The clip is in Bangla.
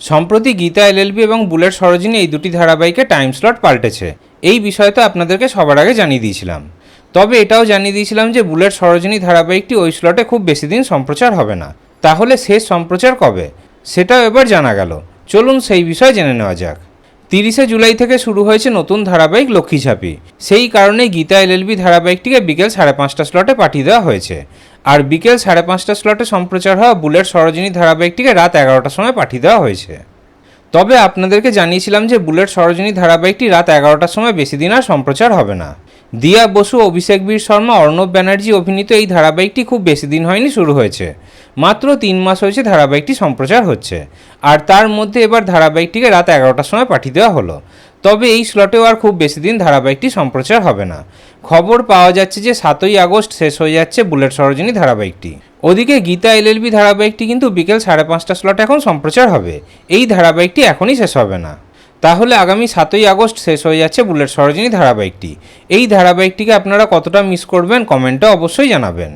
সম্প্রতি গীতা এলএলবি এবং বুলেট সরোজিনী এই দুটি ধারাবাহিকে টাইম স্লট পাল্টেছে। এই বিষয়ে তো আপনাদেরকে সবার আগে জানিয়ে দিয়েছিলাম। তবে এটাও জানিয়ে দিয়েছিলাম যে বুলেট সরোজিনী ধারাবাহিকটি ওই স্লটে খুব বেশি দিন সম্প্রচার হবে না। তাহলে শেষ সম্প্রচার কবে? সেটাও এবার জানা গেল। চলুন সেই বিষয়ে জেনে নেওয়া যাক। তিরিশে জুলাই থেকে শুরু হয়েছে নতুন ধারাবাহিক লক্ষ্মী ঝাঁপি। সেই কারণে গীতা এলএলবি ধারাবাহিকটিকে বিকেল সাড়ে পাঁচটা স্লটে পাঠিয়ে দেওয়া হয়েছে। আর বিকেল সাড়ে পাঁচটা স্লটে সম্প্রচার হওয়া বুলেট সরোজিনী ধারাবাহিকটিকে রাত এগারোটার সময় পাঠিয়ে দেওয়া হয়েছে। তবে আপনাদেরকে জানিয়েছিলাম যে বুলেট সরোজিনী ধারাবাহিকটি রাত এগারোটার সময় বেশি দিন আর সম্প্রচার হবে না। দিয়া বসু, অভিষেক বীর শর্মা, অর্ণব ব্যানার্জি অভিনীত এই ধারাবাহিকটি খুব বেশি দিন হয়নি শুরু হয়েছে। মাত্র তিন মাস হয়েছে ধারাবাহিকটি সম্প্রচার হচ্ছে। আর তার মধ্যে এবার ধারাবাহিকটিকে রাত এগারোটার সময় পাঠিয়ে দেওয়া হলো। তবে এই স্লটেও আর খুব বেশি দিন ধারাবাহিকটি সম্প্রচার হবে না। খবর পাওয়া যাচ্ছে যে সাতই আগস্ট শেষ হয়ে যাচ্ছে বুলেট সরোজিনী ধারাবাহিকটি। ওদিকে গীতা এলএলবি ধারাবাহিকটি কিন্তু বিকেল সাড়ে পাঁচটা স্লট এখন সম্প্রচার হবে। এই ধারাবাহিকটি এখনই শেষ হবে না। তাহলে আগামী সাতই আগস্ট শেষ হয়ে যাচ্ছে বুলেট সরোজিনী ধারাবাহিকটি। এই ধারাবাহিকটিকে আপনারা কতটা মিস করবেন কমেন্টে অবশ্যই জানাবেন।